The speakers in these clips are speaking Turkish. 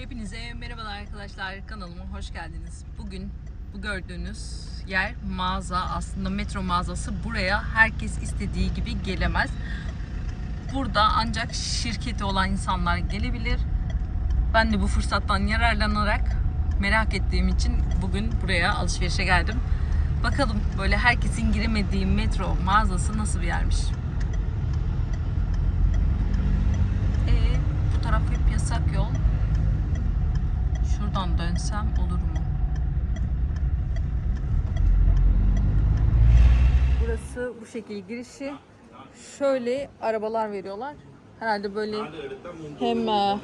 Hepinize merhabalar arkadaşlar kanalıma hoş geldiniz. Bugün bu gördüğünüz yer mağaza aslında metro mağazası. Buraya herkes istediği gibi gelemez. Burada ancak şirketi olan insanlar gelebilir. Ben de bu fırsattan yararlanarak merak ettiğim için bugün buraya alışverişe geldim. Bakalım böyle herkesin giremediği metro mağazası nasıl bir yermiş. Ee, bu taraf hep yasak yol. Şuradan dönsem olur mu? Burası bu şekil girişi. Şöyle arabalar veriyorlar. Herhalde böyle hem e,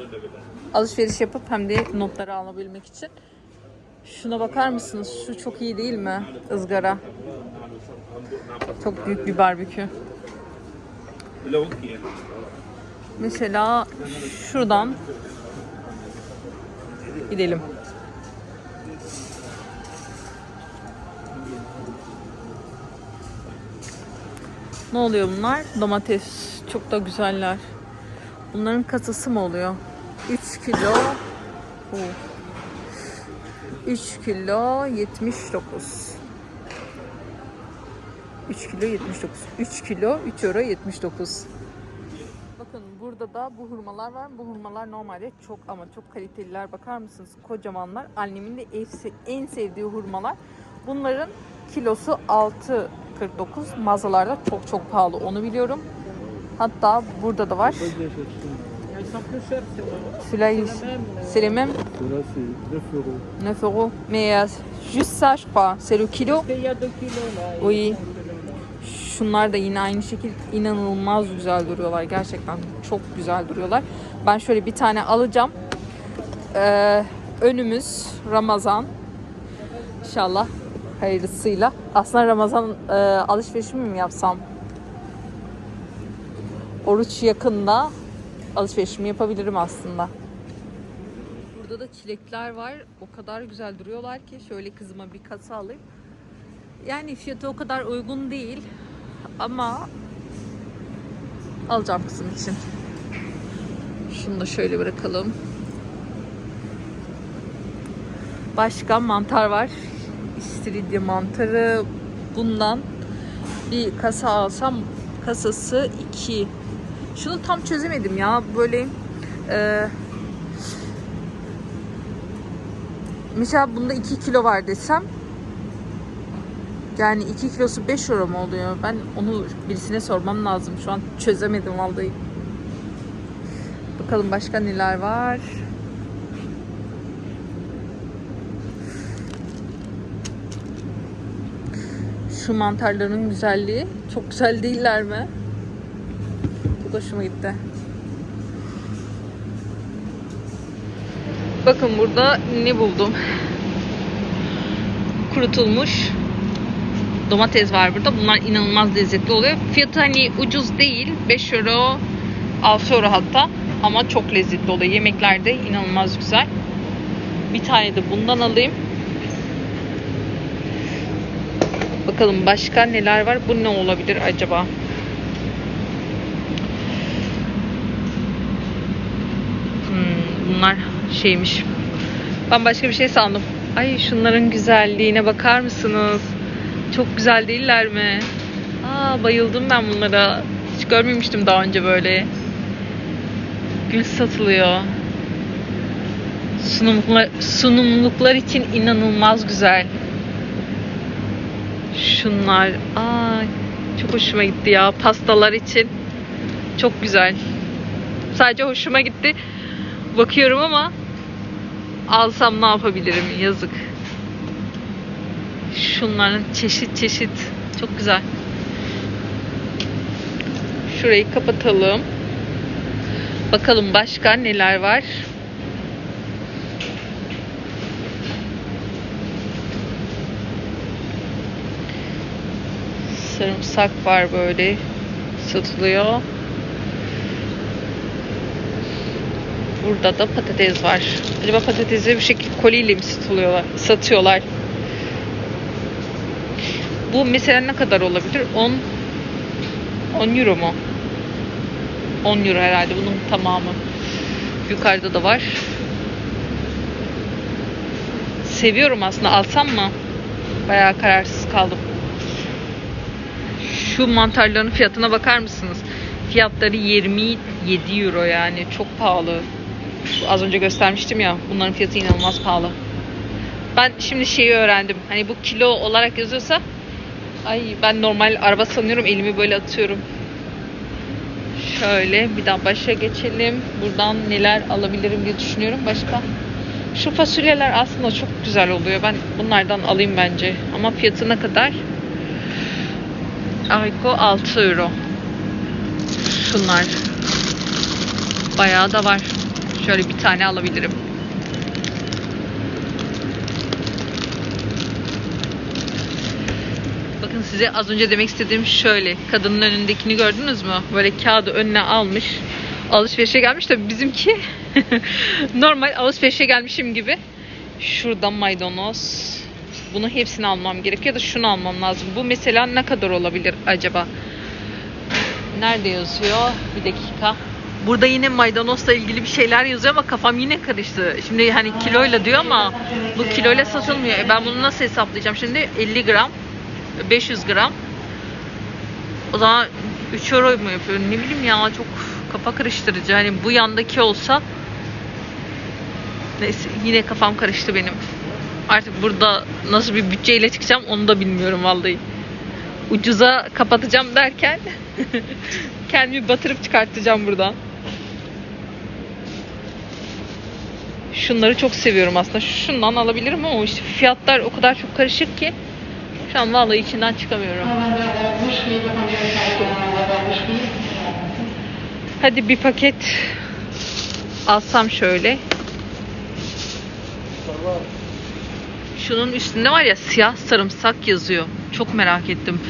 alışveriş yapıp hem de notları alabilmek için. Şuna bakar mısınız? Şu çok iyi değil mi? Izgara. Çok büyük bir barbekü. Mesela şuradan gidelim. Ne oluyor bunlar? Domates. Çok da güzeller. Bunların kasası mı oluyor? 3 kilo. Oh. 3 kilo 79. 3 kilo 79. 3 kilo 3 euro 79. Burada da bu hurmalar var. Bu hurmalar normalde çok ama çok kaliteliler. Bakar mısınız? Kocamanlar. Annemin de en sevdiği hurmalar. Bunların kilosu 6.49. Mağazalarda çok çok pahalı. Onu biliyorum. Hatta burada da var. Celui-là, il- C'est les mêmes. Ceux-là, c'est 9 euros. 9 euros. Mais euh, juste ça, je crois. C'est le kilo. parce qu'il y a 2 kilos là. Oui. Şunlar da yine aynı şekil inanılmaz güzel duruyorlar. Gerçekten çok güzel duruyorlar. Ben şöyle bir tane alacağım. Ee, önümüz Ramazan. İnşallah hayırlısıyla. Aslında Ramazan e, alışverişimi mi yapsam? Oruç yakında alışverişimi yapabilirim aslında. Burada da çilekler var. O kadar güzel duruyorlar ki şöyle kızıma bir kasa alayım. Yani fiyatı o kadar uygun değil ama alacağım kızım için. Şunu da şöyle bırakalım. Başka mantar var. İstiridye mantarı. Bundan bir kasa alsam kasası 2. Şunu tam çözemedim ya. Böyle e, mesela bunda 2 kilo var desem yani 2 kilosu 5 euro mu oluyor? Ben onu birisine sormam lazım. Şu an çözemedim vallahi. Bakalım başka neler var. Şu mantarların güzelliği. Çok güzel değiller mi? Çok hoşuma gitti. Bakın burada ne buldum. Kurutulmuş domates var burada. Bunlar inanılmaz lezzetli oluyor. Fiyatı hani ucuz değil. 5 euro, 6 euro hatta. Ama çok lezzetli oluyor. Yemeklerde inanılmaz güzel. Bir tane de bundan alayım. Bakalım başka neler var? Bu ne olabilir acaba? Hmm, bunlar şeymiş. Ben başka bir şey sandım. Ay şunların güzelliğine bakar mısınız? Çok güzel değiller mi? Aa bayıldım ben bunlara. Hiç görmemiştim daha önce böyle. Gül satılıyor. Sunumluklar, sunumluklar için inanılmaz güzel. Şunlar. Aa çok hoşuma gitti ya. Pastalar için çok güzel. Sadece hoşuma gitti. Bakıyorum ama alsam ne yapabilirim? Yazık. Şunların çeşit çeşit. Çok güzel. Şurayı kapatalım. Bakalım başka neler var. Sarımsak var böyle satılıyor. Burada da patates var. Acaba patatesi bir şekilde koliyle mi satılıyorlar, satıyorlar? Bu mesela ne kadar olabilir? 10 10 euro mu? 10 euro herhalde bunun tamamı. Yukarıda da var. seviyorum aslında. Alsam mı? Bayağı kararsız kaldım. Şu mantarların fiyatına bakar mısınız? Fiyatları 27 euro yani. Çok pahalı. Az önce göstermiştim ya. Bunların fiyatı inanılmaz pahalı. Ben şimdi şeyi öğrendim. Hani bu kilo olarak yazıyorsa ay ben normal araba sanıyorum. Elimi böyle atıyorum. Şöyle bir daha başa geçelim. Buradan neler alabilirim diye düşünüyorum. Başka şu fasulyeler aslında çok güzel oluyor. Ben bunlardan alayım bence. Ama fiyatı ne kadar? Ayko 6 euro. Şunlar. Bayağı da var. Şöyle bir tane alabilirim. Bakın size az önce demek istediğim şöyle. Kadının önündekini gördünüz mü? Böyle kağıdı önüne almış. Alışverişe gelmiş de bizimki normal alışverişe gelmişim gibi. Şurada maydanoz. Bunu hepsini almam gerekiyor ya da şunu almam lazım. Bu mesela ne kadar olabilir acaba? Nerede yazıyor? Bir dakika. Burada yine maydanozla ilgili bir şeyler yazıyor ama kafam yine karıştı. Şimdi hani kiloyla diyor ama bu kiloyla satılmıyor. E ben bunu nasıl hesaplayacağım? Şimdi 50 gram, 500 gram. O zaman 3 euro mu yapıyor? Ne bileyim ya çok kafa karıştırıcı. Hani bu yandaki olsa neyse yine kafam karıştı benim. Artık burada nasıl bir bütçeyle çıkacağım onu da bilmiyorum vallahi. Ucuza kapatacağım derken kendimi batırıp çıkartacağım buradan. Şunları çok seviyorum aslında. Şundan alabilirim ama işte fiyatlar o kadar çok karışık ki şu an vallahi içinden çıkamıyorum. Hadi bir paket alsam şöyle. Şunun üstünde var ya siyah sarımsak yazıyor. Çok merak ettim.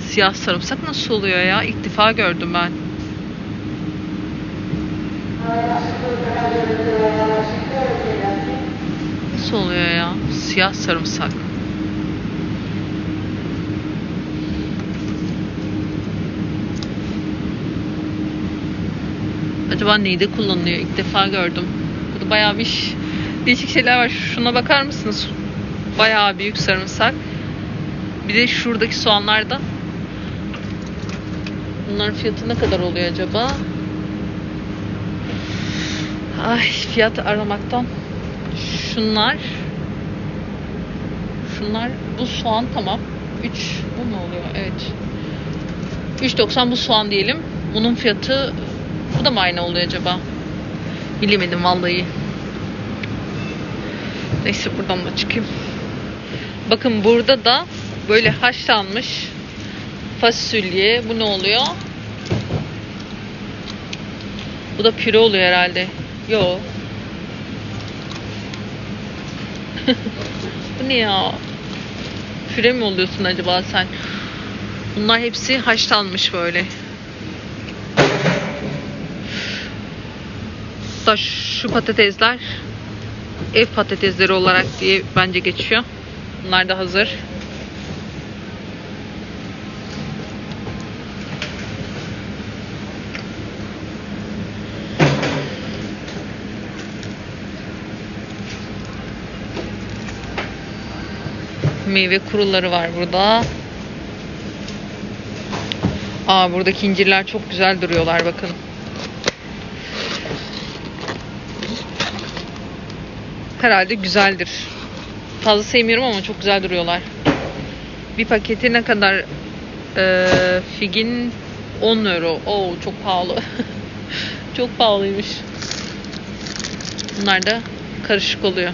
Siyah sarımsak nasıl oluyor ya? İlk defa gördüm ben. Nasıl oluyor ya? Siyah sarımsak. Acaba neyde kullanılıyor? İlk defa gördüm. Burada bayağı bir değişik şeyler var. Şuna bakar mısınız? Bayağı büyük sarımsak. Bir de şuradaki soğanlar da. Bunların fiyatı ne kadar oluyor acaba? Ay fiyat aramaktan. Şunlar. Şunlar. Bu soğan tamam. 3 bu mu oluyor? Evet. 3.90 bu soğan diyelim. Bunun fiyatı bu da mı aynı oluyor acaba? Bilemedim vallahi. Neyse buradan da çıkayım. Bakın burada da böyle haşlanmış fasulye. Bu ne oluyor? Bu da püre oluyor herhalde. Yo. Bu ne ya? Püre mi oluyorsun acaba sen? Bunlar hepsi haşlanmış böyle. Da şu patatesler ev patatesleri olarak diye bence geçiyor. Bunlar da hazır. Meyve kuruları var burada. Aa buradaki incirler çok güzel duruyorlar bakın. Herhalde güzeldir. Fazla sevmiyorum ama çok güzel duruyorlar. Bir paketi ne kadar? Ee, figin 10 euro. Oo çok pahalı. çok pahalıymış. Bunlar da karışık oluyor.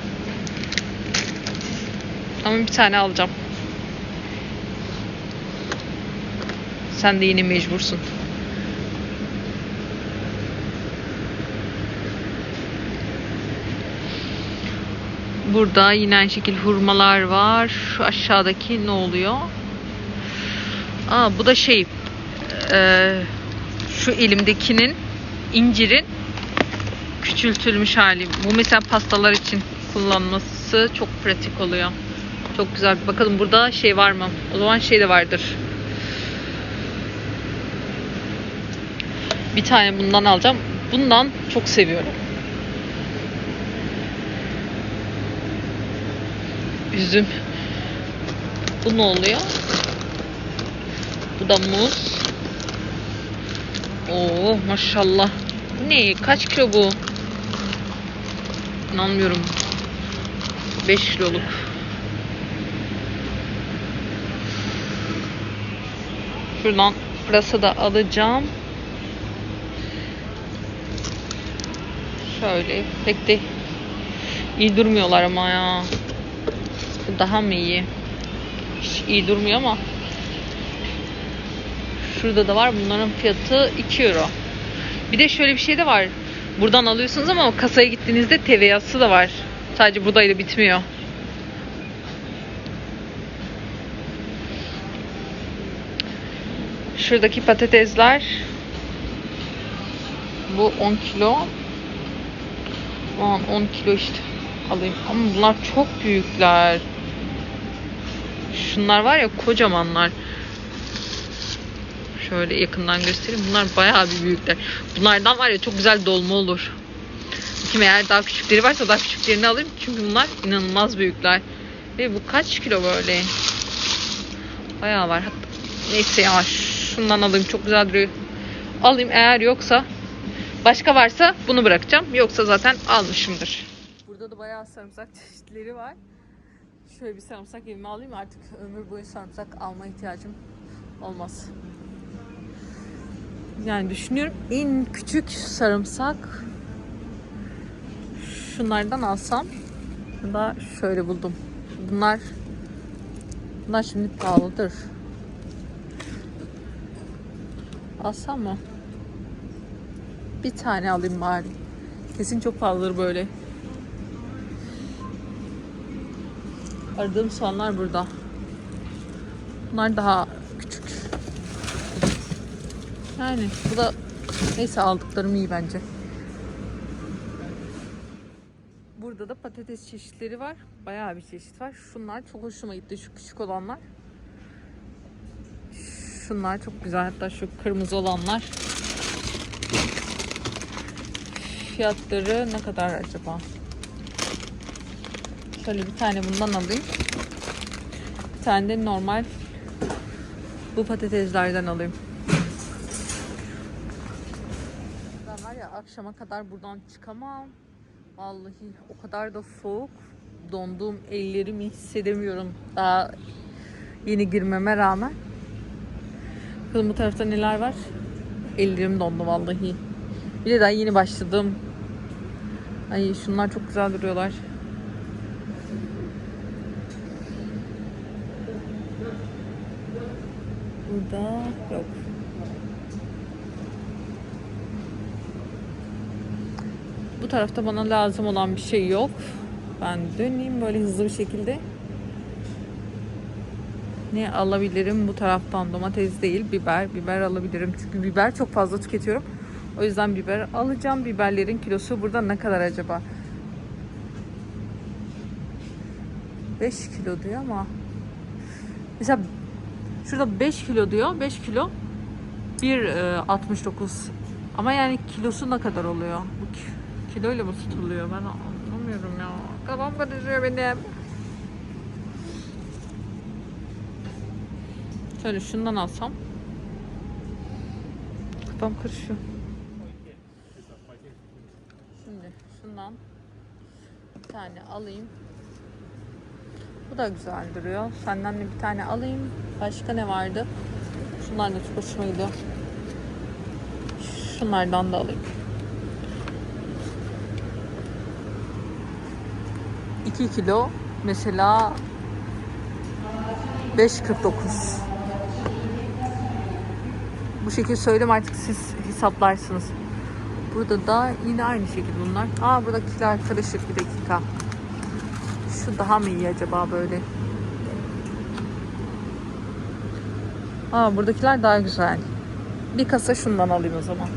Ama bir tane alacağım. Sen de yine mecbursun. Burada yine aynı şekilde hurmalar var. Şu aşağıdaki ne oluyor? Aa bu da şey e, şu elimdekinin incirin küçültülmüş hali. Bu mesela pastalar için kullanması çok pratik oluyor. Çok güzel. Bakalım burada şey var mı? O zaman şey de vardır. Bir tane bundan alacağım. Bundan çok seviyorum. Üzüm. Bu ne oluyor? Bu da muz. Oo maşallah. Ne? Kaç kilo bu? İnanmıyorum. 5 kiloluk. Şuradan pırasa da alacağım. Şöyle pek de iyi durmuyorlar ama ya. Bu daha mı iyi? Hiç iyi durmuyor ama. Şurada da var. Bunların fiyatı 2 euro. Bir de şöyle bir şey de var. Buradan alıyorsunuz ama kasaya gittiğinizde TVA'sı da var. Sadece buradayla bitmiyor. Şuradaki patatesler bu 10 kilo. Aman 10 kilo işte alayım. Ama bunlar çok büyükler. Şunlar var ya kocamanlar. Şöyle yakından göstereyim. Bunlar bayağı bir büyükler. Bunlardan var ya çok güzel dolma olur. Kim eğer daha küçükleri varsa daha küçüklerini alayım. Çünkü bunlar inanılmaz büyükler. Ve bu kaç kilo böyle? Bayağı var. Hatta neyse ya şundan alayım. Çok güzel duruyor. Alayım eğer yoksa başka varsa bunu bırakacağım. Yoksa zaten almışımdır. Burada da bayağı sarımsak çeşitleri var. Şöyle bir sarımsak evime alayım artık ömür boyu sarımsak alma ihtiyacım olmaz. Yani düşünüyorum en küçük sarımsak şunlardan alsam da şöyle buldum. Bunlar bunlar şimdi pahalıdır. Alsam mı? Bir tane alayım bari. Kesin çok pahalıdır böyle. Aradığım soğanlar burada. Bunlar daha küçük. Yani bu da neyse aldıklarım iyi bence. Burada da patates çeşitleri var. Bayağı bir çeşit var. Şunlar çok hoşuma gitti. Şu küçük olanlar. Şunlar çok güzel. Hatta şu kırmızı olanlar. Fiyatları ne kadar acaba? Şöyle bir tane bundan alayım. Bir tane de normal bu patateslerden alayım. Ben var ya akşama kadar buradan çıkamam. Vallahi o kadar da soğuk. Donduğum ellerimi hissedemiyorum. Daha yeni girmeme rağmen. Bakalım bu tarafta neler var. Ellerim dondu vallahi. Bir de daha yeni başladım. Ay şunlar çok güzel duruyorlar. Burada yok. Bu tarafta bana lazım olan bir şey yok. Ben döneyim böyle hızlı bir şekilde. Ne alabilirim bu taraftan? Domates değil, biber. Biber alabilirim. Çünkü biber çok fazla tüketiyorum. O yüzden biber alacağım. Biberlerin kilosu burada ne kadar acaba? 5 kilo diyor ama mesela şurada 5 kilo diyor. 5 kilo 1.69 ama yani kilosu ne kadar oluyor? Bu ki- kiloyla mı tutuluyor? Ben anlamıyorum ya. Kafam karışıyor benim. Şöyle şundan alsam. Kafam karışıyor. Şimdi şundan bir tane alayım. Da güzel duruyor. Senden de bir tane alayım. Başka ne vardı? Şunlar da çok hoşuma gidiyor. Şunlardan da alayım. 2 kilo mesela 5.49 Bu şekilde söyleyeyim artık siz hesaplarsınız. Burada da yine aynı şekilde bunlar. Aa buradakiler karışık bir dakika. Şu daha mı iyi acaba böyle? Aa buradakiler daha güzel. Bir kasa şundan alayım o zaman.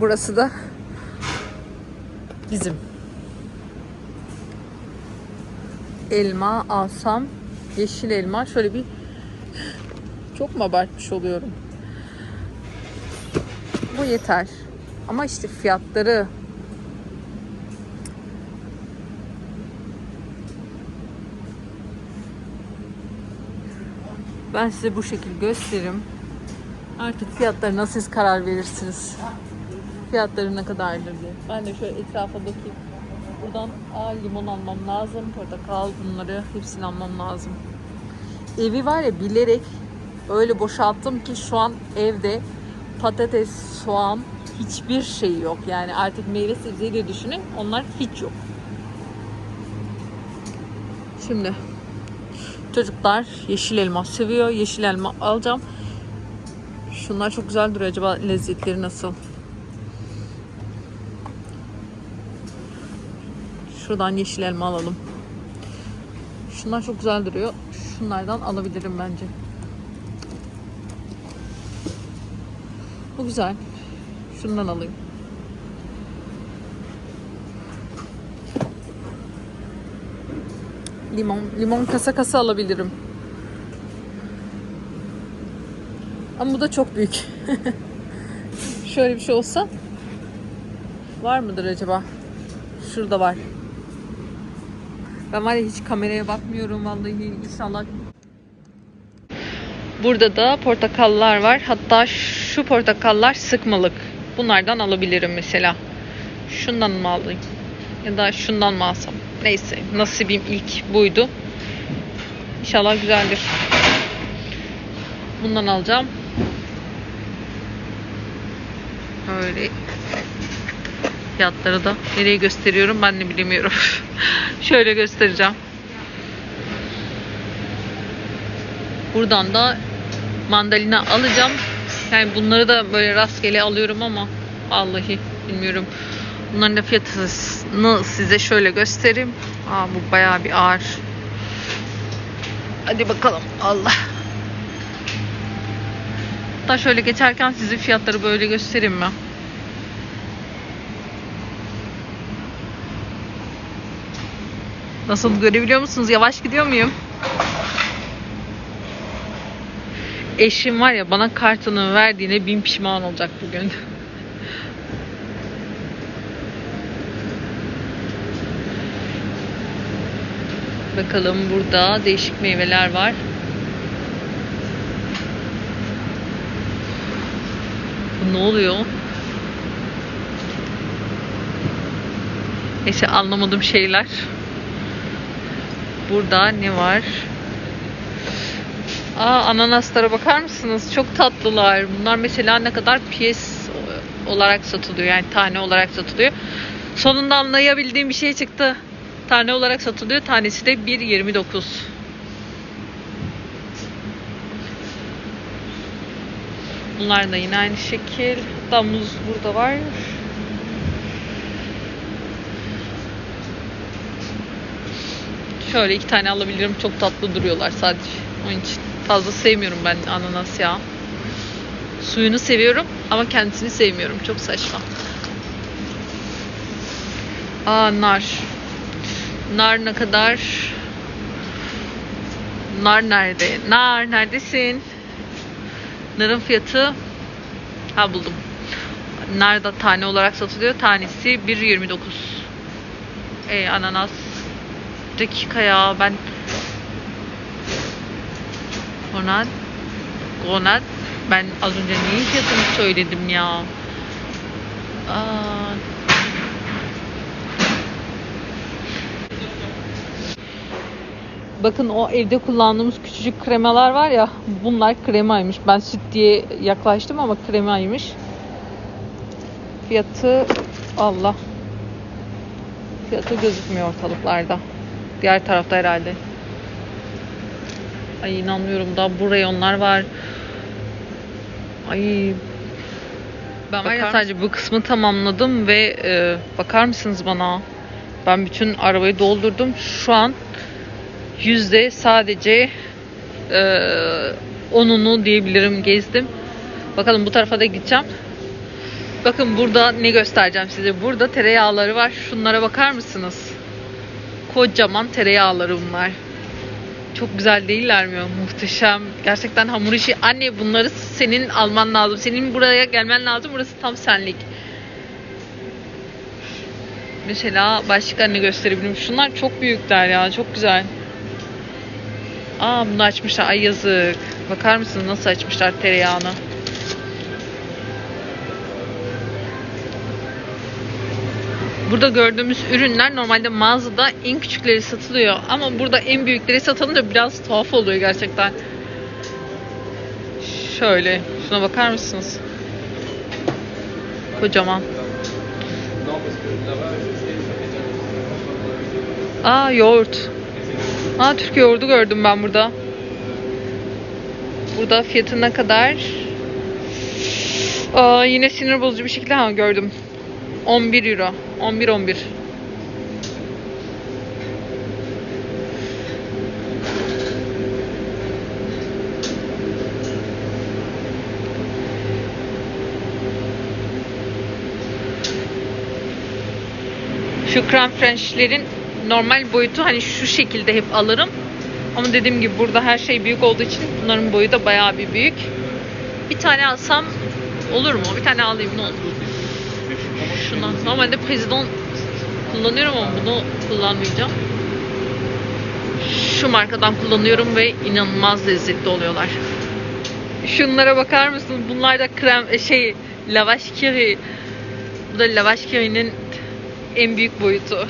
Burası da bizim. Elma alsam yeşil elma şöyle bir çok mu abartmış oluyorum? Bu yeter. Ama işte fiyatları Ben size bu şekil gösteririm. Artık fiyatlarına siz karar verirsiniz. Fiyatları ne kadardır diye. Ben de şöyle etrafa bakayım. Buradan a, limon almam lazım. Portakal bunları hepsini almam lazım. Evi var ya bilerek öyle boşalttım ki şu an evde patates, soğan hiçbir şey yok. Yani artık meyve sebzeyi de düşünün. Onlar hiç yok. Şimdi çocuklar yeşil elma seviyor. Yeşil elma alacağım. Şunlar çok güzel duruyor. Acaba lezzetleri nasıl? Şuradan yeşil elma alalım. Şunlar çok güzel duruyor. Şunlardan alabilirim bence. Bu güzel. Şundan alayım. Limon. Limon kasa kasa alabilirim. Ama bu da çok büyük. Şöyle bir şey olsa var mıdır acaba? Şurada var. Ben var ya hiç kameraya bakmıyorum vallahi inşallah. Burada da portakallar var. Hatta şu portakallar sıkmalık. Bunlardan alabilirim mesela. Şundan mı alayım? Ya da şundan mı alsam? Neyse nasibim ilk buydu. İnşallah güzeldir. Bundan alacağım. Öyle fiyatları da nereye gösteriyorum ben de bilemiyorum. Şöyle göstereceğim. Buradan da mandalina alacağım. Yani bunları da böyle rastgele alıyorum ama vallahi bilmiyorum. Bunların da fiyatını size şöyle göstereyim. Aa bu bayağı bir ağır. Hadi bakalım. Allah. Hatta şöyle geçerken size fiyatları böyle göstereyim mi? Nasıl görebiliyor musunuz? Yavaş gidiyor muyum? Eşim var ya bana kartını verdiğine bin pişman olacak bugün. Bakalım burada değişik meyveler var. Bu ne oluyor? Neyse anlamadığım şeyler. Burada ne var? Aa ananaslara bakar mısınız? Çok tatlılar. Bunlar mesela ne kadar piyes olarak satılıyor. Yani tane olarak satılıyor. Sonunda anlayabildiğim bir şey çıktı. Tane olarak satılıyor. Tanesi de 1.29. Bunlar da yine aynı şekil. Hatta burada var. Şöyle iki tane alabilirim. Çok tatlı duruyorlar sadece. Onun için fazla sevmiyorum ben ananas ya. Suyunu seviyorum ama kendisini sevmiyorum. Çok saçma. Aa nar. Nar ne kadar? Nar nerede? Nar neredesin? Narın fiyatı ha buldum. Nar da tane olarak satılıyor. Tanesi 1.29. E ananas dakika ya ben Gonad Gonad ben az önce neyin fiyatını söyledim ya Aa. Bakın o evde kullandığımız küçücük kremalar var ya bunlar kremaymış. Ben süt diye yaklaştım ama kremaymış. Fiyatı Allah. Fiyatı gözükmüyor ortalıklarda. Diğer tarafta herhalde. Ay inanmıyorum da bu reyonlar var. Ay ben var ya sadece bu kısmı tamamladım ve e, bakar mısınız bana? Ben bütün arabayı doldurdum. Şu an yüzde sadece e, onunu diyebilirim gezdim. Bakalım bu tarafa da gideceğim. Bakın burada ne göstereceğim size. Burada tereyağları var. Şunlara bakar mısınız? Kocaman tereyağları bunlar. Çok güzel değiller mi? Muhteşem. Gerçekten hamur işi. Anne bunları senin alman lazım. Senin buraya gelmen lazım. Burası tam senlik. Mesela başka ne gösterebilirim? Şunlar çok büyükler ya. Çok güzel. Aa bunu açmışlar. Ay yazık. Bakar mısınız nasıl açmışlar tereyağını? Burada gördüğümüz ürünler normalde mağazada en küçükleri satılıyor. Ama burada en büyükleri satılınca biraz tuhaf oluyor gerçekten. Şöyle. Şuna bakar mısınız? Kocaman. Aa yoğurt. Aa Türk yoğurdu gördüm ben burada. Burada fiyatı ne kadar? Aa, yine sinir bozucu bir şekilde ha gördüm. 11 euro. 11 11. Şu krem frenchlerin normal boyutu hani şu şekilde hep alırım. Ama dediğim gibi burada her şey büyük olduğu için bunların boyu da bayağı bir büyük. Bir tane alsam olur mu? Bir tane alayım ne olur. Şuna. Normalde prezidon kullanıyorum ama bunu kullanmayacağım. Şu markadan kullanıyorum ve inanılmaz lezzetli oluyorlar. Şunlara bakar mısın? Bunlar da krem e, şey lavaş kiri. Bu da lavaş kirinin en büyük boyutu.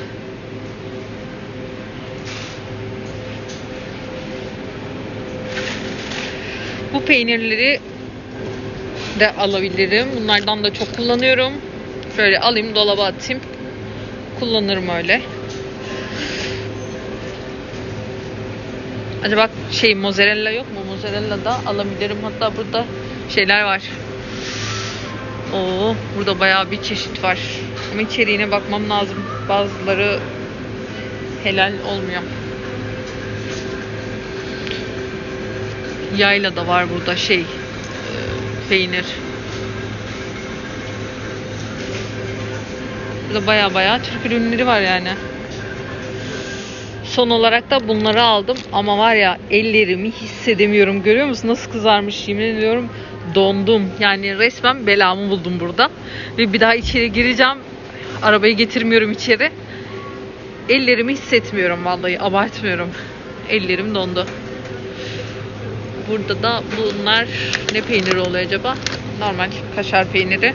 Bu peynirleri de alabilirim. Bunlardan da çok kullanıyorum. Şöyle alayım dolaba atayım. Kullanırım öyle. Acaba şey mozzarella yok mu? Mozzarella da alabilirim. Hatta burada şeyler var. Oo, burada bayağı bir çeşit var. Ama içeriğine bakmam lazım. Bazıları helal olmuyor. Yayla da var burada şey e, peynir. Burada baya baya Türk ürünleri var yani. Son olarak da bunları aldım ama var ya ellerimi hissedemiyorum. Görüyor musun nasıl kızarmış yemin ediyorum dondum. Yani resmen belamı buldum burada. Ve bir daha içeri gireceğim. Arabayı getirmiyorum içeri. Ellerimi hissetmiyorum vallahi abartmıyorum. Ellerim dondu. Burada da bunlar ne peyniri oluyor acaba? Normal kaşar peyniri.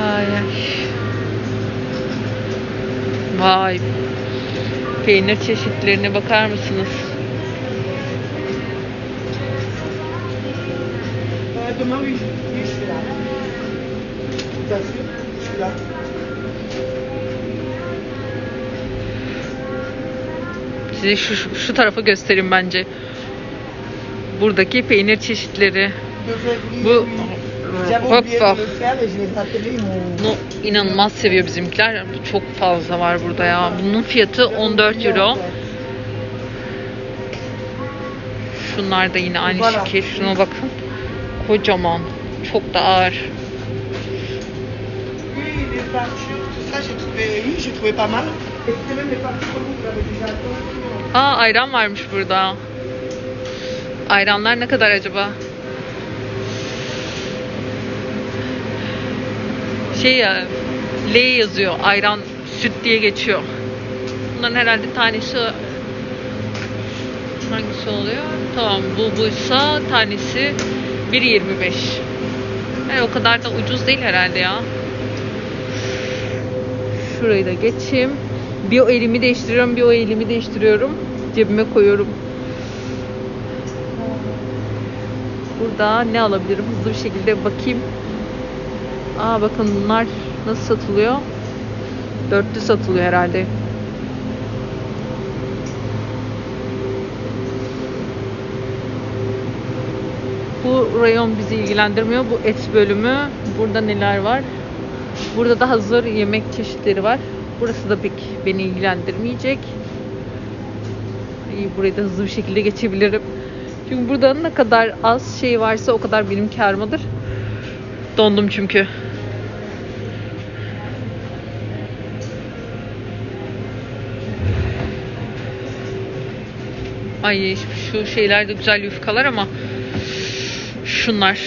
Vay ay. Vay. Peynir çeşitlerine bakar mısınız? Size şu, şu tarafı göstereyim bence. Buradaki peynir çeşitleri. Bu İls m'ont- Bunu inanılmaz seviyor bizimkiler. Çok fazla var burada ya. Bunun fiyatı 14 euro. Şunlar da yine aynı şekil. Şuna bakın. Kocaman. Çok da ağır. Aa ayran varmış burada. Ayranlar ne kadar acaba? Şey ya, L yazıyor. Ayran, süt diye geçiyor. Bunların herhalde tanesi hangisi oluyor? Tamam bu buysa tanesi 1.25. Yani o kadar da ucuz değil herhalde ya. Şurayı da geçeyim. Bir o elimi değiştiriyorum, bir o elimi değiştiriyorum. Cebime koyuyorum. Burada ne alabilirim? Hızlı bir şekilde bakayım. Aa bakın bunlar nasıl satılıyor? Dörtlü satılıyor herhalde. Bu rayon bizi ilgilendirmiyor. Bu et bölümü. Burada neler var? Burada da hazır yemek çeşitleri var. Burası da pek beni ilgilendirmeyecek. İyi, burayı da hızlı bir şekilde geçebilirim. Çünkü burada ne kadar az şey varsa o kadar benim kârımadır. Dondum çünkü. Ay şu şeyler de güzel yufkalar ama şunlar